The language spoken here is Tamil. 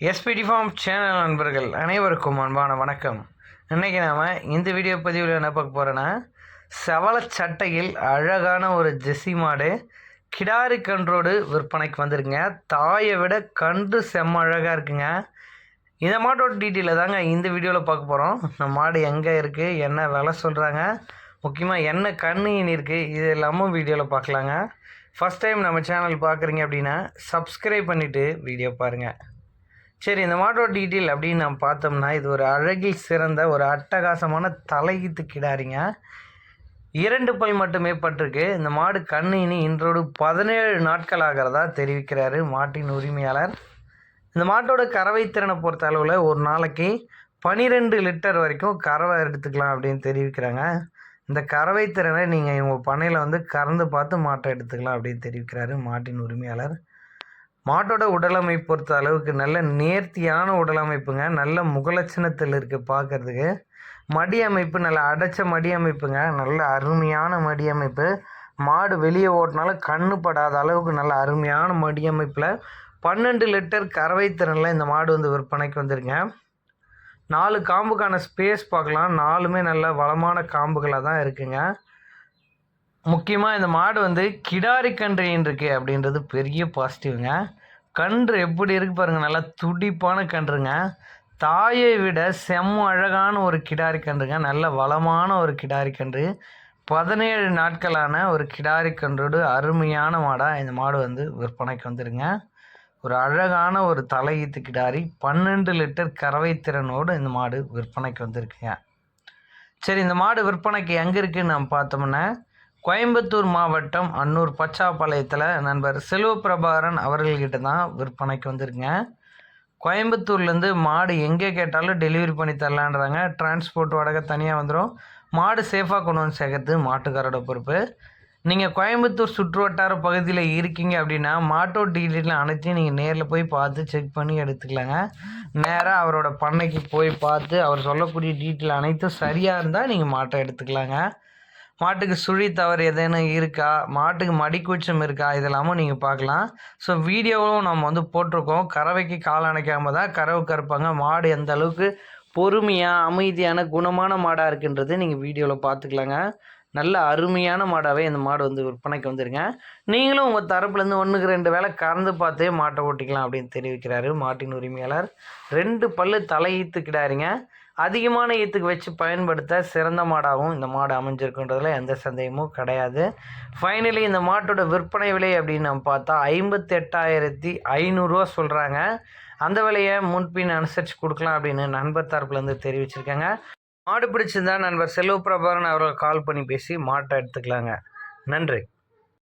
எஸ்பிடி ஃபார்ம் சேனல் நண்பர்கள் அனைவருக்கும் அன்பான வணக்கம். இன்றைக்கி நாம் இந்த வீடியோ பதிவில் என்ன பார்க்க போகிறோன்னா செவல சட்டையில் அழகான ஒரு ஜெஸ்ஸி மாடு கிடாரி கன்றோடு விற்பனைக்கு வந்திருக்குங்க. தாயை விட கன்று செம்ம அழகாக இருக்குங்க. இந்த மாட்டோட டீட்டெயிலில் தாங்க இந்த வீடியோவில் பார்க்க போகிறோம் இந்த மாடு எங்கே இருக்குது என்ன விலை சொல்கிறாங்க முக்கியமாக என்ன கண்ணு இனி இருக்குது இது எல்லாமும் வீடியோவில் பார்க்கலாங்க. ஃபஸ்ட் டைம் நம்ம சேனல் பார்க்குறீங்க அப்படின்னா சப்ஸ்கிரைப் பண்ணிவிட்டு வீடியோ பாருங்கள் சரி இந்த மாட்டோட டீட்டெயில் அப்படின்னு நம்ம பார்த்தோம்னா இது ஒரு அழகில் சிறந்த ஒரு அட்டகாசமான தலையீத்து கிடாரிங்க. இரண்டு பல் மட்டுமே பட்டிருக்கு இந்த மாடு கண்ணு இனி இன்றோடு பதினேழு நாட்கள் ஆகிறதா தெரிவிக்கிறாரு மாட்டின் உரிமையாளர். இந்த மாட்டோட கறவை திறனை பொறுத்த அளவில் ஒரு நாளைக்கு பனிரெண்டு லிட்டர் வரைக்கும் கறவை எடுத்துக்கலாம் அப்படின்னு தெரிவிக்கிறாங்க. இந்த கறவை திறனை நீங்கள் இவங்க பண்ணையில் வந்து கறந்து பார்த்து மாட்டை எடுத்துக்கலாம் அப்படின்னு தெரிவிக்கிறாரு மாட்டின் உரிமையாளர். மாட்டோட உடலமைப்பு பொறுத்த அளவுக்கு நல்ல நேர்த்தியான உடலமைப்புங்க. நல்ல முகலட்சணத்தில் இருக்குது பார்க்குறதுக்கு மடி அமைப்பு நல்ல அடைச்ச மடி அமைப்புங்க. நல்ல அருமையான மடி அமைப்பு. மாடு வெளியே ஓட்டினாலும் கண்ணு படாத அளவுக்கு நல்ல அருமையான மடி அமைப்பில் பன்னெண்டு லிட்டர் கறவை திறனில் இந்த மாடு வந்து விற்பனைக்கு வந்துருங்க. நாலு காம்புக்கான ஸ்பேஸ் பார்க்கலாம். நாலுமே நல்ல வளமான காம்புகளாக தான் இருக்குங்க. முக்கியமாக இந்த மாடு வந்து கிடாரி கன்றுன்னு இருக்குது அப்படின்றது பெரிய பாசிட்டிவ்ங்க கன்று எப்படி இருக்கு பாருங்கள் நல்லா துடிப்பான கன்றுங்க. தாயை விட செம்ம அழகான ஒரு கிடாரி கன்றுங்க. நல்ல வளமான ஒரு கிடாரி கன்று. பதினேழு நாட்களான ஒரு கிடாரி கன்றோடு அருமையான மாடாக இந்த மாடு வந்து விற்பனைக்கு வந்துருங்க. ஒரு அழகான ஒரு தலையீத்து கிடாரி பன்னெண்டு லிட்டர் கறவை திறனோடு இந்த மாடு விற்பனைக்கு வந்திருக்குங்க. சரி இந்த மாடு விற்பனைக்கு எங்கே இருக்குன்னு நம்ம பார்த்தோம்னா கோயம்புத்தூர் மாவட்டம் அன்னூர் பச்சாப்பாளையத்தில் நண்பர் செல்வ பிரபாகரன் அவர்கள்கிட்ட தான் விற்பனைக்கு வந்திருக்குங்க கோயம்புத்தூர்லேருந்து மாடு எங்கே கேட்டாலும் டெலிவரி பண்ணி தரலான்றாங்க. டிரான்ஸ்போர்ட் வாடகை தனியாக வந்துடும் மாடு சேஃபாக கொண்டு வந்து சேர்க்கறது மாட்டுக்காரோட பொறுப்பு. நீங்கள் கோயம்புத்தூர் சுற்று வட்டார பகுதியில் இருக்கீங்க அப்படின்னா மாட்டோ டீட்டெயில் அனைத்தையும் நீங்கள் நேரில் போய் பார்த்து செக் பண்ணி எடுத்துக்கலாங்க. நேராக அவரோட பண்ணைக்கு போய் பார்த்து அவர் சொல்லக்கூடிய டீட்டெயில் அனைத்தும் சரியாக இருந்தால் நீங்கள் மாட்டை எடுத்துக்கலாங்க. மாட்டுக்கு சுழி தவறு எதேனும் இருக்கா? மாட்டுக்கு மடிக்குச்சம் இருக்கா? இதெல்லாமும் நீங்கள் பார்க்கலாம். ஸோ வீடியோவும் நம்ம வந்து போட்டிருக்கோம். கறவைக்கு கால் அணைக்காமல் தான் கறவை கறப்பாங்க. மாடு எந்த அளவுக்கு பொறுமையாக அமைதியான குணமான மாடாக இருக்குன்றது நீங்கள் வீடியோவில் பார்த்துக்கலாங்க. நல்ல அருமையான மாடாகவே இந்த மாடு வந்து விற்பனைக்கு வந்துருங்க. நீங்களும் உங்கள் தரப்புலேருந்து ஒன்றுக்கு ரெண்டு வேலை கறந்து பார்த்தே மாட்டை ஓட்டிக்கலாம் அப்படின்னு தெரிவிக்கிறாரு மாட்டின் உரிமையாளர். ரெண்டு பல்லு தலை ஈத்துக்கிடாருங்க அதிகமான ஈத்துக்கு வச்சு பயன்படுத்த சிறந்த மாடாகவும் இந்த மாடு அமைஞ்சிருக்குன்றதுல எந்த சந்தேகமும் கிடையாது. ஃபைனலி இந்த மாட்டோட விற்பனை விலை அப்படின்னு நம்ம பார்த்தா ஐம்பத்தி எட்டாயிரத்தி ஐநூறுரூவா சொல்கிறாங்க அந்த விலையை முன்பின் அனுசரித்து கொடுக்கலாம் அப்படின்னு நண்பர் தரப்புலேருந்து தெரிவிச்சிருக்காங்க. மாடு பிடிச்சிருந்தா நண்பர் செல்வ பிரபாகரன் அவர்கள் கால் பண்ணி பேசி மாட்டை எடுத்துக்கலாங்க. நன்றி.